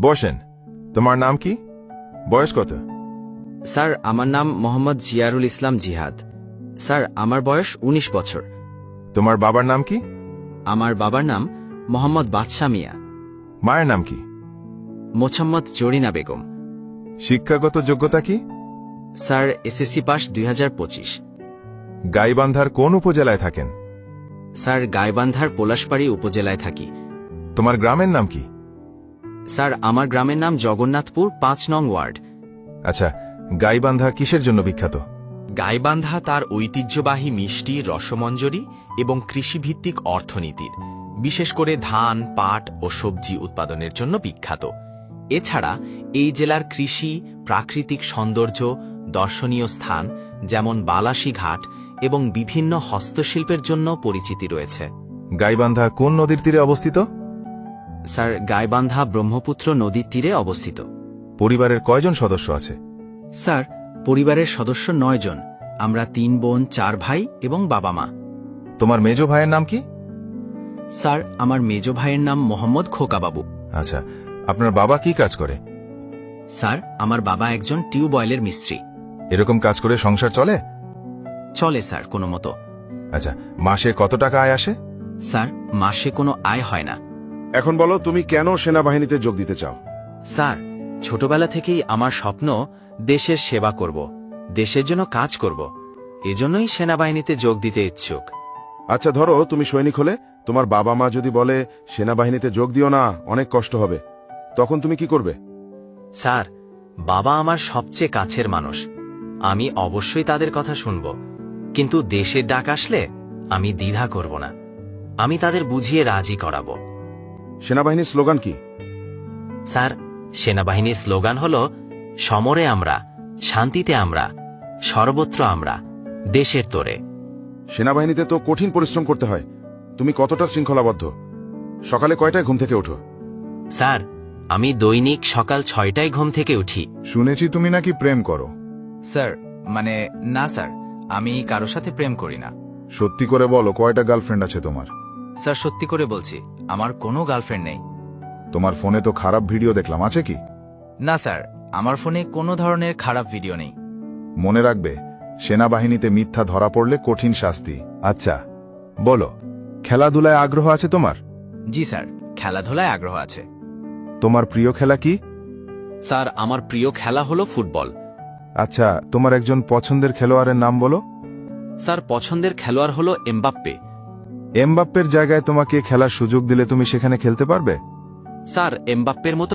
বসেন। তোমার নাম কি? বয়স কত? স্যার আমার নাম মোহাম্মদ জিয়ারুল ইসলাম জিহাদ। স্যার আমার বয়স ১৯ বছর। তোমার বাবার নাম কি? আমার বাবার নাম মোহাম্মদ বাদশাহ মিয়া। মায়ের নাম কি? মোছাম্মদ জরিনা বেগম। শিক্ষাগত যোগ্যতা কি? স্যার এসএসসি পাস দুই হাজার পঁচিশ। গাইবান্ধার কোন উপজেলায় থাকেন? স্যার গাইবান্ধার পলাশবাড়ি উপজেলায় থাকি। তোমার গ্রামের নাম কি? স্যার আমার গ্রামের নাম জগন্নাথপুর পাঁচ নং ওয়ার্ড। আচ্ছা গাইবান্ধা কিসের জন্য বিখ্যাত? গাইবান্ধা তার ঐতিহ্যবাহী মিষ্টি রসমঞ্জরি এবং কৃষিভিত্তিক অর্থনীতির বিশেষ করে ধান পাট ও সবজি উৎপাদনের জন্য বিখ্যাত। এছাড়া এই জেলার কৃষি প্রাকৃতিক সৌন্দর্য দর্শনীয় স্থান যেমন বালাসী ঘাট এবং বিভিন্ন হস্তশিল্পের জন্য পরিচিতি রয়েছে। গাইবান্ধা কোন নদীর তীরে অবস্থিত? স্যার গাইবান্ধা ব্রহ্মপুত্র নদীর তীরে অবস্থিত। পরিবারের কয়জন সদস্য আছে? স্যার পরিবারের সদস্য নয় জন। আমরা তিন বোন চার ভাই এবং বাবা মা। তোমার মেজ ভাইয়ের নাম কি? স্যার আমার মেজ ভাইয়ের নাম মোহাম্মদ খোকাবাবু। আচ্ছা আপনার বাবা কি কাজ করে? স্যার আমার বাবা একজন টিউবওয়েলের মিস্ত্রি। এরকম কাজ করে সংসার চলে? চলে স্যার কোনো মতো আচ্ছা মাসে কত টাকা আয় আসে? স্যার মাসে কোনো আয় হয় না। এখন বলো তুমি কেন সেনাবাহিনীতে যোগ দিতে চাও? স্যার ছোটবেলা থেকেই আমার স্বপ্ন দেশের সেবা করব দেশের জন্য কাজ করব। এজন্যই সেনাবাহিনীতে যোগ দিতে ইচ্ছুক। আচ্ছা ধরো তুমি সৈনিক হলে তোমার বাবা মা যদি বলে সেনাবাহিনীতে যোগ দিও না অনেক কষ্ট হবে। তখন তুমি কি করবে? স্যার বাবা আমার সবচেয়ে কাছের মানুষ। আমি অবশ্যই তাদের কথা শুনব। কিন্তু দেশের ডাক আসলে আমি দ্বিধা করব না। আমি তাদের বুঝিয়ে রাজি করাবো। সেনাবাহিনীর স্লোগান কি? স্যার সেনাবাহিনীর স্লোগান হল সমরে আমরা শান্তিতে আমরা সর্বত্র আমরা দেশের তোরে। সেনাবাহিনীতে তো কঠিন পরিশ্রম করতে হয়। তুমি কতটা শৃঙ্খলাবদ্ধ? সকালে কয়টায় ঘুম থেকে ওঠো? স্যার আমি দৈনিক সকাল ছয়টায় ঘুম থেকে উঠি। শুনেছি তুমি নাকি প্রেম করো। স্যার মানে না স্যার আমি কারও সাথে প্রেম করি না। সত্যি করে বলো কয়টা গার্লফ্রেন্ড আছে তোমার? স্যার সত্যি করে বলছি আমার কোনো গার্লফ্রেন্ড নেই। তোমার ফোনে তো খারাপ ভিডিও দেখলাম আছে কি? না স্যার আমার ফোনে কোনো ধরনের খারাপ ভিডিও নেই। মনে রাখবে সেনাবাহিনীতে মিথ্যা ধরা পড়লে কঠিন শাস্তি। আচ্ছা বলো খেলাধুলায় আগ্রহ আছে তোমার? জি স্যার খেলাধুলায় আগ্রহ আছে। তোমার প্রিয় খেলা কি? স্যার আমার প্রিয় খেলা হলো ফুটবল। আচ্ছা তোমার একজন পছন্দের খেলোয়াড়ের নাম বলো। স্যার পছন্দের খেলোয়াড় হলো এমবাপ্পে। এমবাপ্পের জায়গায় তোমাকে খেলার সুযোগ দিলে তুমি সেখানে খেলতে পারবে? স্যার এমবাপ্পের মতো